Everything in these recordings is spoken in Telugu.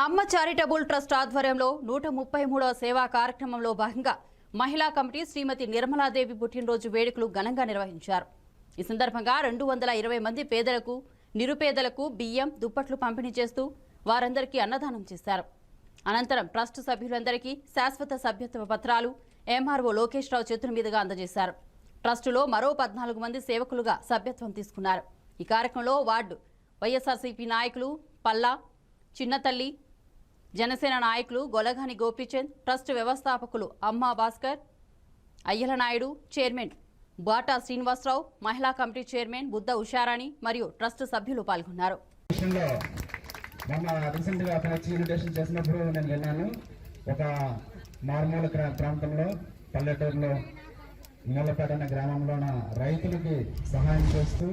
అమ్మ చారిటబుల్ ట్రస్ట్ ఆధ్వర్యంలో నూట ముప్పై మూడవ సేవా కార్యక్రమంలో భాగంగా మహిళా కమిటీ శ్రీమతి నిర్మలాదేవి పుట్టినరోజు వేడుకలు ఘనంగా నిర్వహించారు. ఈ సందర్భంగా రెండు వందల ఇరవై మంది పేదలకు నిరుపేదలకు బియ్యం దుప్పట్లు పంపిణీ చేస్తూ వారందరికీ అన్నదానం చేశారు. అనంతరం ట్రస్ట్ సభ్యులందరికీ శాశ్వత సభ్యత్వ పత్రాలు ఎంఆర్ఓ లోకేష్ రావు చేతుల మీదుగా అందజేశారు. ట్రస్టులో మరో పద్నాలుగు మంది సేవకులుగా సభ్యత్వం తీసుకున్నారు. ఈ కార్యక్రమంలో వార్డు వైఎస్ఆర్సీపీ నాయకులు పల్లా చిన్నతల్లి జనసేన నాయకులు గొలఘని గోపీచంద్ ట్రస్ట్ వ్యవస్థాపకులు అమ్మా భాస్కర్ అయ్యలనాయుడు చైర్మన్ బాటా శ్రీనివాసరావు మహిళా కమిటీ చైర్మన్ బుద్ధ ఉషారాణి మరియు ట్రస్ట్ సభ్యులు పాల్గొన్నారు. చేసినప్పుడు నేను విన్నాను ఒక మారుమూల ప్రాంతంలో పల్లెటూరులో మూలపేట అనే గ్రామంలోన రైతులకి సహాయం చేస్తూ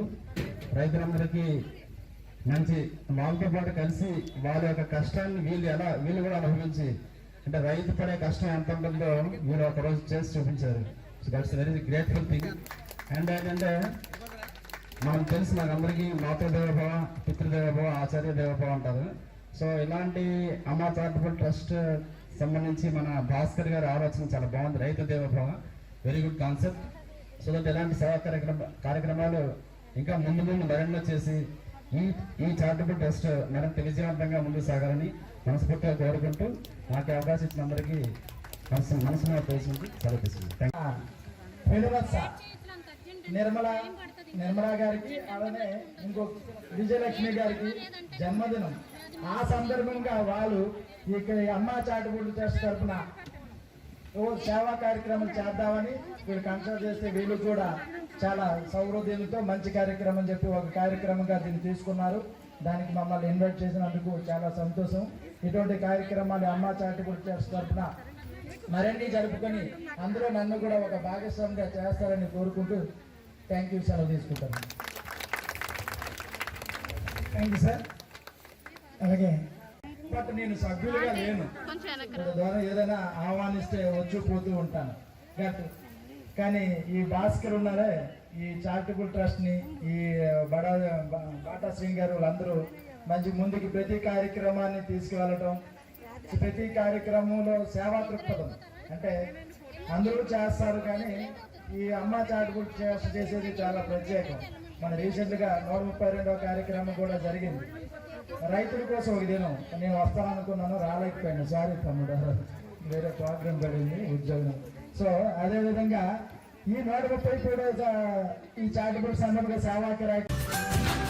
రైతులందరికీ మంచి వాళ్ళతో పాటు కలిసి వాళ్ళ యొక్క కష్టాన్ని వీళ్ళు ఎలా వీళ్ళు కూడా అనుభవించి అంటే రైతు పడే కష్టం ఎంత ఉంటుందో వీళ్ళు ఒక రోజు చేసి చూపించారు. That's very grateful thing and ఏంటంటే మనం తెలుసు మనందరికీ మాతృదేవభవ పితృదేవభవ ఆచార్య దేవభవ అంటారు. సో ఇలాంటి అమ్మా చారిటబుల్ ట్రస్ట్ సంబంధించి మన భాస్కర్ గారి ఆలోచన చాలా బాగుంది. రైతు దేవభవ very good concept so that ఇలాంటి సేవా కార్యక్రమ కార్యక్రమాలు ఇంకా ముందు ముందు మరెన్నో చేసి ఈ ఈ చారిటబుల్ ట్రస్ట్ మరింత విజయవంతంగా ముందుకు సాగాలని మనస్ఫూర్తిగా కోరుకుంటూ నాకు అవకాశం ఇచ్చిన అందరికీ మనసు మనసు తెలిసింది సెలవు నిర్మల నిర్మలా గారికి అలానే ఇంకో విజయలక్ష్మి గారికి జన్మదినం. ఆ సందర్భంగా వాళ్ళు ఇక్కడ అమ్మా చాటుబుడ్లు ట్రస్ట్ తరఫున సేవా కార్యక్రమం చేద్దామని వీళ్ళు కన్సల్ట్ చేస్తే వీళ్ళు కూడా చాలా సౌహృదయంతో మంచి కార్యక్రమం చెప్పి ఒక కార్యక్రమంగా దీన్ని తీసుకున్నారు. దానికి మమ్మల్ని ఇన్వైట్ చేసినందుకు చాలా సంతోషం. ఇటువంటి కార్యక్రమాలు అమ్మా చాటుబుడ్లు ట్రస్ట్ తరఫున మరిన్ని జరుపుకొని అందరూ నన్ను కూడా ఒక భాగస్వామిగా చేస్తారని కోరుకుంటూ థ్యాంక్ యూ సెలవు తీసుకుంటాను. Thank you sir. అలాగే బట్ నేను సభ్యులుగా లేను. ద్వారా ఏదైనా ఆహ్వానిస్తే వచ్చి పోతూ ఉంటాను. బట్ కానీ ఈ భాస్కర్ ఉన్నారే ఈ చారిటబుల్ ట్రస్ట్ని ఈ బడా బాటా సింగ్ గారు వాళ్ళందరూ మంచి ముందుకు ప్రతి కార్యక్రమాన్ని తీసుకువెళ్ళటం ప్రతి కార్యక్రమంలో సేవా దృక్పథం. అంటే అందరూ చేస్తారు కానీ ఈ అమ్మ చాటుబుల్ ట్రస్ట్ చేసేది చాలా ప్రత్యేకం. మన రీసెంట్గా నూట ముప్పై రెండవ కార్యక్రమం కూడా జరిగింది. రైతుల కోసం ఒక దినం నేను వస్తాను అనుకున్నాను రాలేకపోయాను. సారీ తమ్ముడు వేరే ప్రోగ్రామ్ పడింది ఉద్యోగం. సో అదే విధంగా ఈ నూట ముప్పై కూడా ఈ చారిటబుల్ సందర్భంగా సేవాకి కార్యక్రమం